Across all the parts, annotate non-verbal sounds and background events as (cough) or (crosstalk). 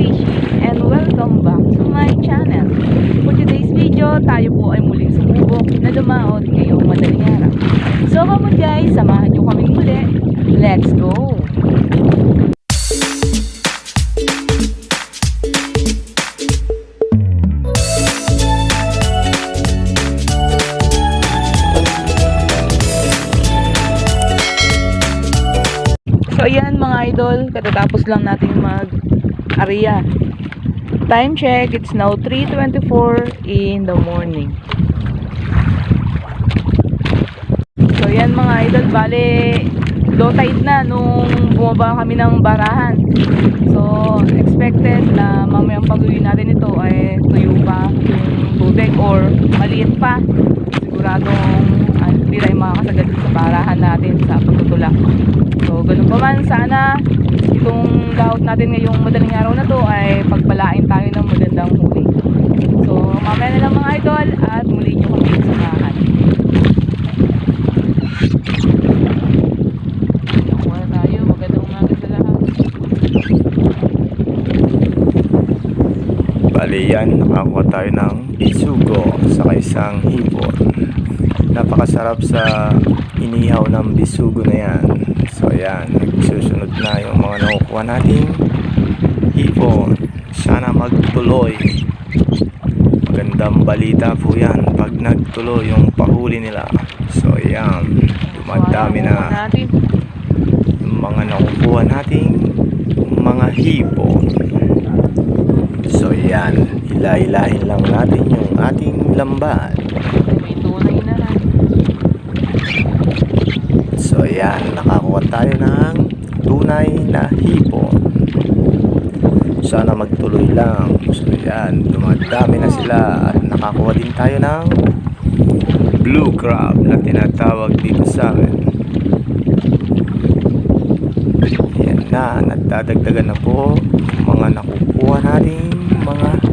Fishing and welcome back to my channel. For today's video, tayo po ay muling sumubok na dumaot ngayong madaling araw. So come on guys, samahan nyo kami muli. Let's go! So ayan mga idol, katatapos lang natin mag area. Time check, it's now 3.24 in the morning. So ayan mga idol, bale low tide na nung bumaba kami ng barahan. So expected na mamayang pag-uwi natin ito ay tuyo pa yung tubig or maliit pa. Siguradong ah, hindi tayo makakasagad sa barahan natin sa pagtutulak. So, ganun pa man, sana itong laot natin ngayong madaling araw na to ay pagpalain tayo ng magandang huli. So, mamaya na lang mga idol at muli nyo kami samahan. Bali yan, nakakuha tayo ng bisugo sa isang hipon. Napakasarap sa inihaw ng bisugo na yan. So yan, susunod na yung mga nakukuha nating hipon. Sana magtuloy. Magandang balita po yan pag nagtuloy yung pahuli nila. So yan, dumadami na yung mga nakukuha nating mga hipon. So yan, ila-ilahin lang natin yung ating lambat. Na lang. So yan, nakakuha tayo ng tunay na hipon. Sana magtuloy lang. So yan, dumadami na sila at nakakuha din tayo ng blue crab na tinatawag dito sa amin. Yan na, nagdadagdagan na po mga nakukuha nating mga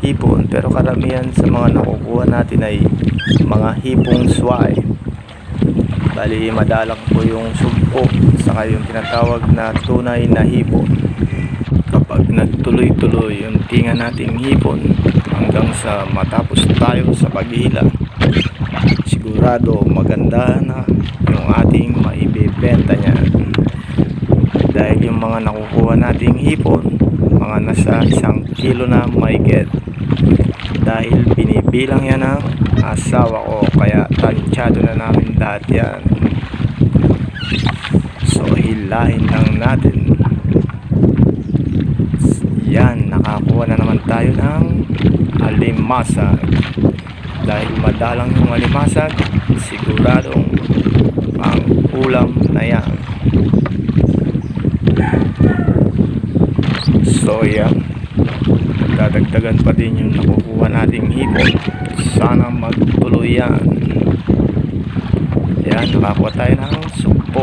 hipon. Pero karamihan sa mga nakukuha natin ay mga hipong swai. Bali, madalang po yung sugpo saka yung tinatawag na tunay na hipon. Kapag nagtuloy-tuloy yung tinga nating hipon hanggang sa matapos tayo sa paghihila, sigurado maganda na yung ating maibibenta niya. Dahil yung mga nakukuha nating hipon, mga nasa isang kilo na may get. Dahil binibilang yan ng asawa ko, kaya tansyado na namin lahat yan. So, hilahin lang natin. Yan, nakakuha na naman tayo ng alimasag. Dahil madalang yung alimasag, siguradong pang ulam na yan. So, yan. Dadagdagan pa din yung nakukuha nating hipon. Sana magtuloy yan. Yan, nakakuha tayo ng sugpo.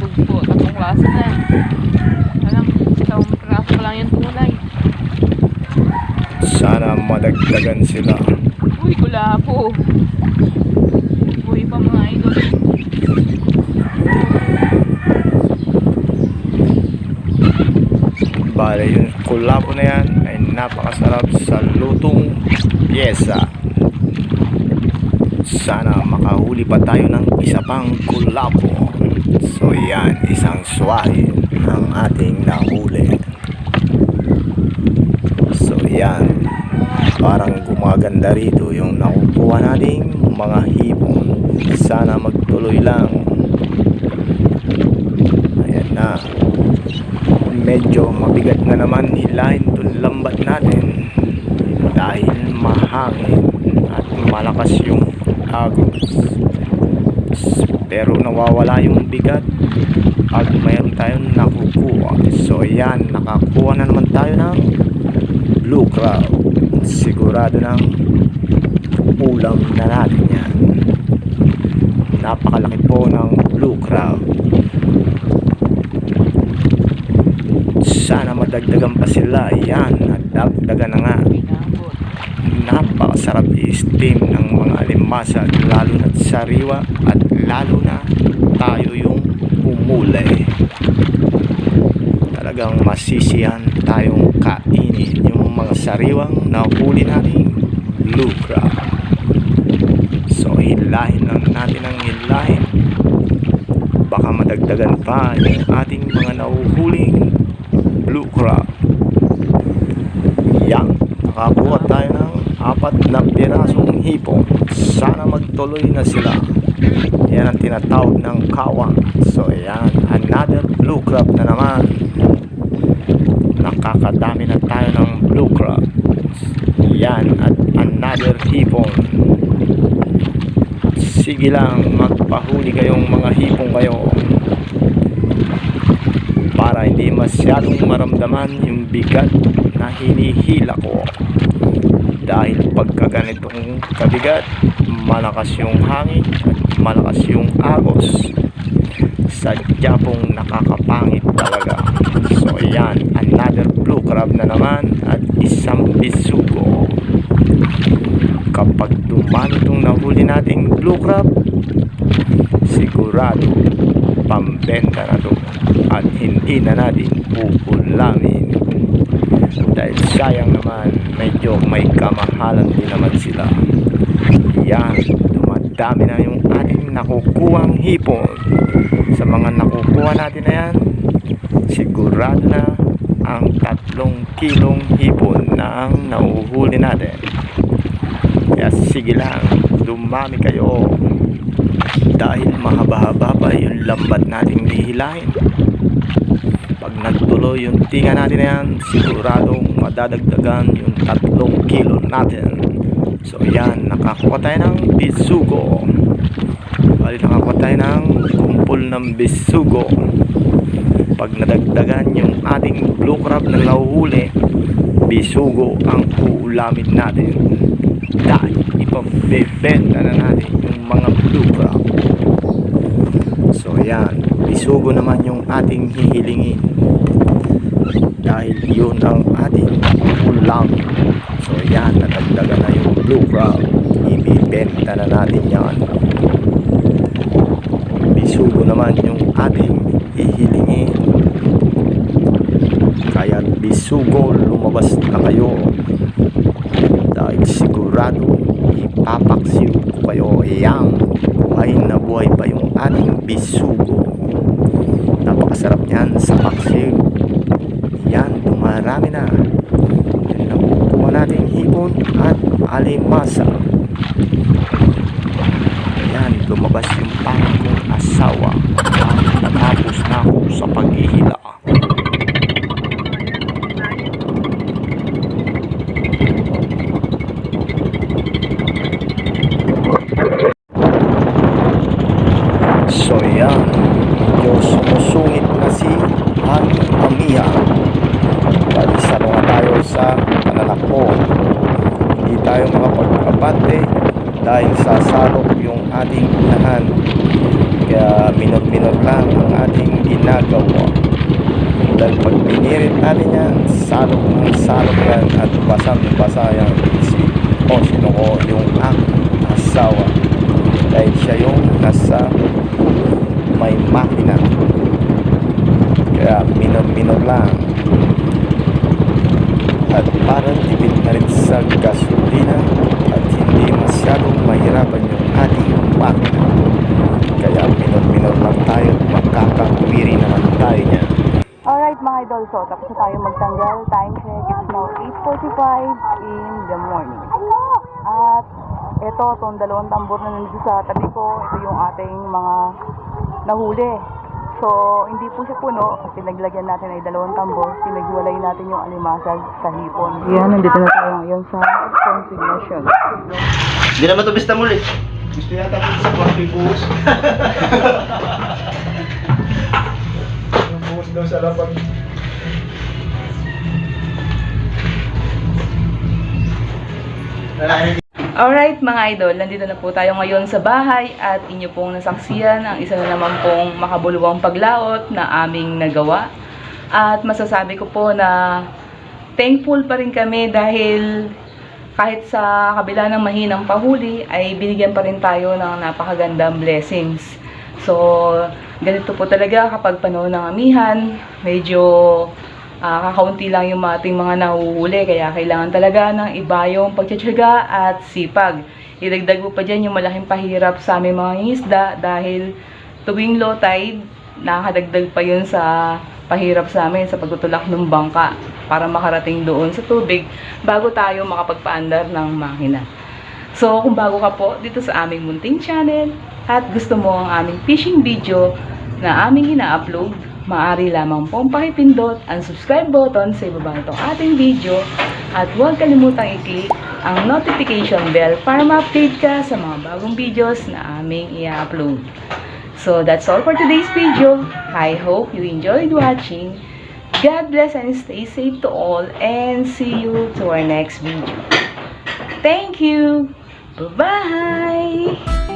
Tugpo, tatlong klase na. Alam, isang klase pa lang yung tunay. Sana madagdagan sila. Uy, gula po. Uy pa mga idol. Bale, yung kulabo na yan napakasarap sa lutong pyesa. Sana makahuli pa tayo ng isa pang kulabo. So yan, isang swahe ang ating nahuli. So yan, parang gumaganda rito yung nakukuha nating mga hipon. Sana magtuloy lang. Ayan na medyo mabigat na naman hilahin itong lambat natin. Dahil mahangin at malakas yung agos. Pero nawawala yung bigat. At mayroon tayong nakukuha. So yan nakakuha na naman tayo ng blue crab sigurado ng ulam na natin yan. Napakalaki po ng blue crab sana madagdagan pa sila yan nadagdagan na nga napakasarap i-steam ng mga alimasag lalo na sariwa at lalo na tayo yung humuli talagang masisiyan tayong kainin yung mga sariwang nahuli nating blue crab. So hilahin lang natin ang hilahin. Baka madagdagan pa yung ating mga nahuhuling blue crab. Yan, nakakuha tayo ng apat na pirasong hipon. Sana magtuloy na sila. Yan ang tinatawag ng kawang. So yan, another blue crab na naman. Nakakadami na tayo ng blue crab. Yan, at another hipon. Sige lang, magpahuli kayong mga hipon kayo para hindi masyadong maramdaman yung bigat na hinihila ko. Dahil pagka ganitong kabigat malakas yung hangin at malakas yung agos. Sadya pong nakakapangit talaga. So yan another blue crab na naman at isang bisugo kapag dumami itong nahuli nating blue crab sigurado pambenta na to. At hindi na natin uulamin dahil sayang naman medyo may kamahalan din naman sila. Yan dumadami na yung ating nakukuhang hipon. Sa mga nakukuha natin na yan sigurado na ang tatlong kilong hipon na ang nauhuli natin. Kaya sige lang dumami kayo. Dahil mahaba-haba pa yung lambat nating hihilahin pag nagtuloy yung tinga natin na yan siguradong madadagdagan yung tatlong kilo natin. So yan nakakuha tayo ng bisugo. Bali nakakuha tayo ng kumpul ng bisugo. Pag nadagdagan yung ating blue crab na nahuhuli bisugo ang uulamin natin dahil ipabebenta na natin yung mga blue so yan bisugo naman yung ating hihilingin. Dahil yun ang ating ulam. So yan nadagdagan na yung blue crab ibibenta na natin yan. Bisugo naman yung ating hihilingin. Kaya bisugo lumabas na kayo dahil sigurado ipapaksiw ko kayo. Yang buhay na buhay pa yung ating bisugo. Napakasarap niyan sa paksiw. Yan dumarami na. Nakukuha natin hipon at alimasa. Yan lumabas yung parang asawa. At natapos na ako sa paghihila So yan, medyo sumusungit na si aming amiya. Bali sa mga tayo sa pananakbo. Hindi tayo makapag-abante dahil sasalok yung ating unahan. Kaya minor-minor lang ang ating ginagawa. Dahil pag pinirit natin yan, salok ng salok yan at basang-basa yan si o sino ko yung aking asawa. Dahil siya yung nasa may makina kaya minor-minor lang at parang tipid na rin sa gasolina masyadong mahirapan yung ating makina kaya minor-minor lang tayo at makakawiri naman tayo niya Alright mga idol, so tapos na tayo magtanggal. Time check, it's now 8.45 in the morning. At ito, itong dalawang tambor na nandito sa tabi ko, ito yung ating mga nahuli. So, hindi po siya puno kasi naglagyan natin ay dalawang tambor. Pinaghiwalay natin yung alimasag sa hipon. Yan, nandito na tayo ngayon sa consignation. Hindi naman ito bista muli. gusto yata ko sa yung buhos (laughs) yung buhos daw sa lapag Alright mga idol, nandito na po tayo ngayon sa bahay at inyo pong nasaksiyan ang isa na naman pong makabuluwang paglaot na aming nagawa. At masasabi ko po na thankful pa rin kami dahil kahit sa kabila ng mahinang pahuli ay binigyan pa rin tayo ng napakagandang blessings. So, ganito po talaga kapag panahon ng amihan, medyo Ah, kakaunti lang yung ating mga nahuhuli, kaya kailangan talaga ng iba yung pagtsatsaga at sipag. Idagdag mo pa dyan yung malaking pahirap sa aming mga isda dahil tuwing low tide, nakakadagdag pa yun sa pahirap sa amin sa pagtutulak ng bangka para makarating doon sa tubig bago tayo makapagpaandar ng makina. So, kung bago ka po dito sa aming munting channel at gusto mo ang aming fishing video na aming ina-upload, maaari lamang pong pakipindot ang subscribe button sa ibaba nitong ating video at huwag kalimutang i-click ang notification bell para ma-update ka sa mga bagong videos na aming i-upload. So, that's all for today's video. I hope you enjoyed watching. God bless and stay safe to all and see you to our next video. Thank you! Bye-bye!